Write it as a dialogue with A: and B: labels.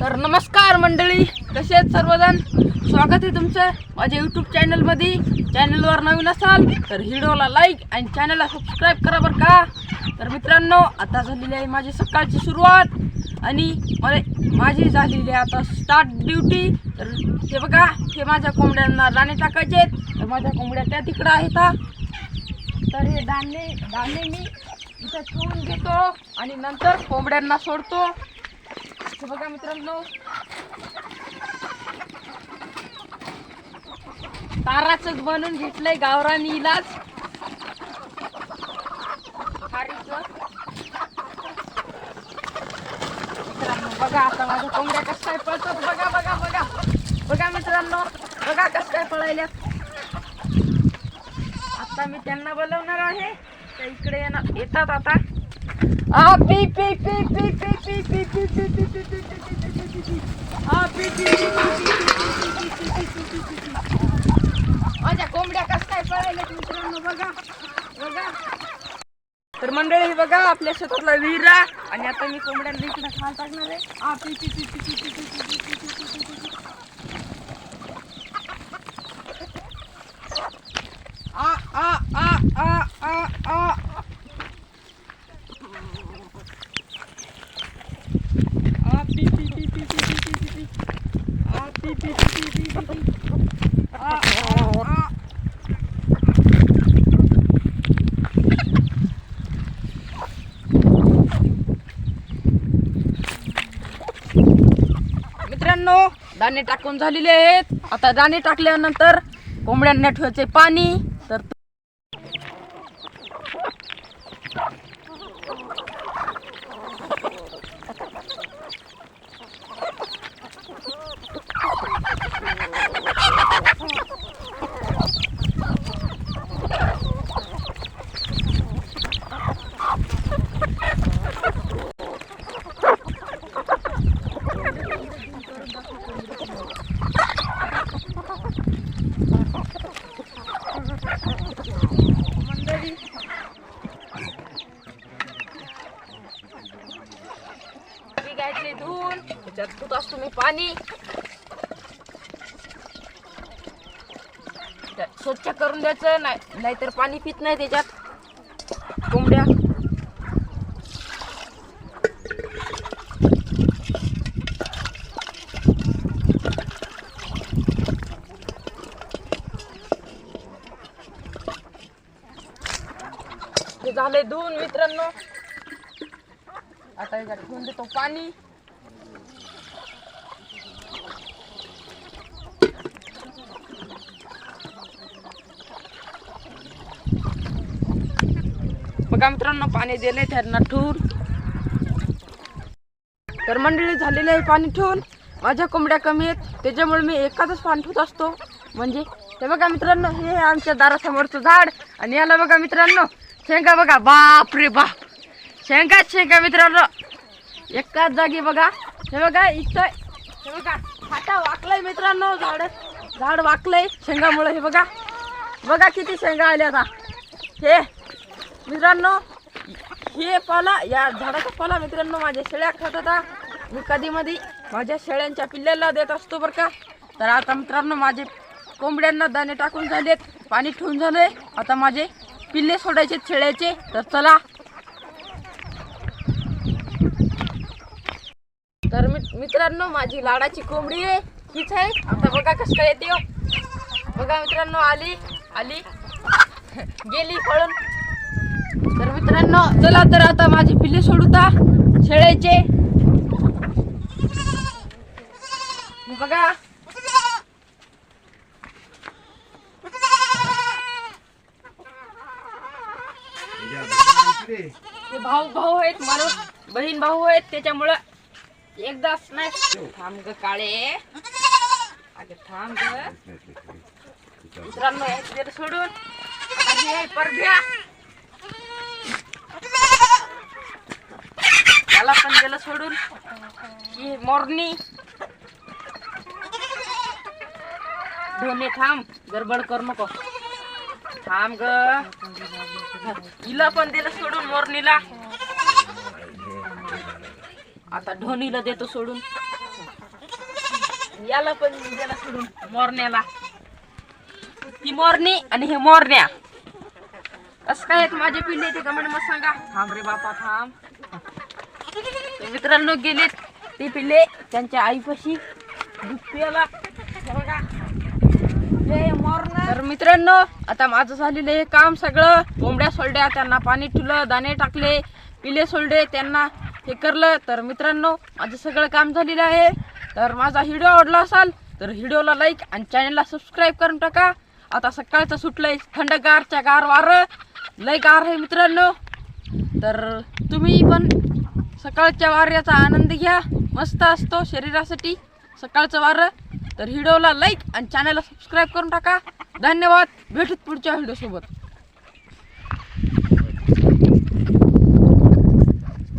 A: तर नमस्कार मंडळी कसे आहेत सर्वजण? स्वागत आहे तुमचं माझ्या यूट्यूब चॅनलमध्ये चॅनलवर नवीन असाल तर व्हिडिओला लाईक आणि चॅनलला सबस्क्राईब करा बरं का? तर मित्रांनो आता झालेली आहे माझी सकाळची सुरुवात आणि मला माझी झालेली आहे आता स्टार्ट ड्युटी तर हे बघा हे माझ्या कोंबड्यांना दाणे टाकायचे आहेत. तर माझ्या कोंबड्या त्या तिकडं आहेत तर हे दाणे दाणे मी इथं ठेवून घेतो आणि नंतर कोंबड्यांना सोडतो. बघा मित्रांनो. ताराच बनवून घेतलंय गावरानी इलाज. मित्रांनो बघा आता माझ्या कोंबड्या कसं काय पळतात. बघा बघा बघा. बघा मित्रांनो बघा कसं काय पळायल्या आता मी त्यांना बोलवणार आहे. त्या इकडे येतात आता कोंबड्या काय बघा बघा तर मंडळी बघा आपल्या शेतातला विहिरा आणि आता मी कोंबड्यांना इकडे खाल टाकणार आहे मित्रांनो दाणे टाकून झालेले आहेत. आता दाणे टाकल्यानंतर कोंबड्यांना ठेवायचे पाणी. तर मंडळी मी घ्यायचे धुवून त्याच्यात धुत पाणी. स्वच्छ करून द्यायचं नाही नाहीतर पाणी पित नाही त्याच्यात. कोंबड्या. झाले धुवून मित्रांनो. आता याच्यात ठेवून देतो पाणी. बघा मित्रांनो पाणी दिले त्यांना ठेवून. तर मंडळी झालेले आहे पाणी ठेवून. माझ्या कोंबड्या कमी आहेत. त्याच्यामुळे मी एकाच पाणी ठेवत असतो. म्हणजे ते बघा मित्रांनो हे आमच्या दारासमोरचं झाड. आणि याला बघा मित्रांनो शेंगा बघा. बाप रे बाप शेंगाच शेंगा मित्रांनो. एकाच जागी बघा. हे बघा इथं हे बघा फाटा वाकलाय मित्रांनो झाड. झाड वाकलंय शेंगामुळे हे बघा. बघा किती शेंगा आल्या आता. हे मित्रांनो हे पाला या झाडाचा पाला मित्रांनो माझ्या शेळ्या खात होता. मी कधी मधी माझ्या शेळ्यांच्या पिल्ल्याला देत असतो बरं का. तर आता मित्रांनो माझे कोंबड्यांना दाणे टाकून झालेत पाणी ठेवून झाले आता माझे पिल्ले सोडायचे शेळ्याचे. तर चला. तर मित्रांनो माझी लाडाची कोंबडी आहे. हीच आहे. आता बघा कसं काय येते हो. बघा मित्रांनो आली आली. गेली पळून. तर मित्रांनो चला तर आता माझे पिल्ले सोडूता शेळ्याचे. बघा. ते भाऊ भाऊ आहेत माणूस. बहीण भाऊ आहेत त्याच्यामुळं एकदाच नाही थांब ग काळे. अगे थांब ग. मित्रांनो सोडून परभ्या त्याला पण गेलं सोडून. ही मोरणी धोने थांब. गडबड कर नको. थांब ग. हिला पण दिलं सोडून मोरणीला. आता ढोनीला देतो सोडून. याला पण दिला सोडून मोरण्याला. ती मोरणी आणि हे मोरण्या. कसं काय आहेत माझे पिल्ले ते? कमेंट मग सांगा. थांब रे बापा थांब. तर मित्रांनो गेलेत ते पिल्ले त्यांच्या आईपाशी दूध तर मित्रांनो आता माझं झालेलं हे काम सगळं. कोंबड्या सोलड्या त्यांना पाणी ठुलं दाणे टाकले पिले सोलडे त्यांना हे करलं. तर मित्रांनो माझं सगळं काम झालेलं आहे. तर माझा व्हिडिओ आवडला असाल तर व्हिडिओला लाईक आणि चॅनलला सबस्क्राईब करून टाका. आता सकाळचं सुटलंय थंडगारच्या गार वारं लय गार आहे मित्रांनो. तर तुम्ही पण सकाळच्या वाऱ्याचा आनंद घ्या. मस्त असतो शरीरासाठी सकाळचं वारं. तर व्हिडिओला लाईक आणि चॅनलला सबस्क्राईब करून टाका. धन्यवाद. भेटूत पुढच्या व्हिडिओसोबत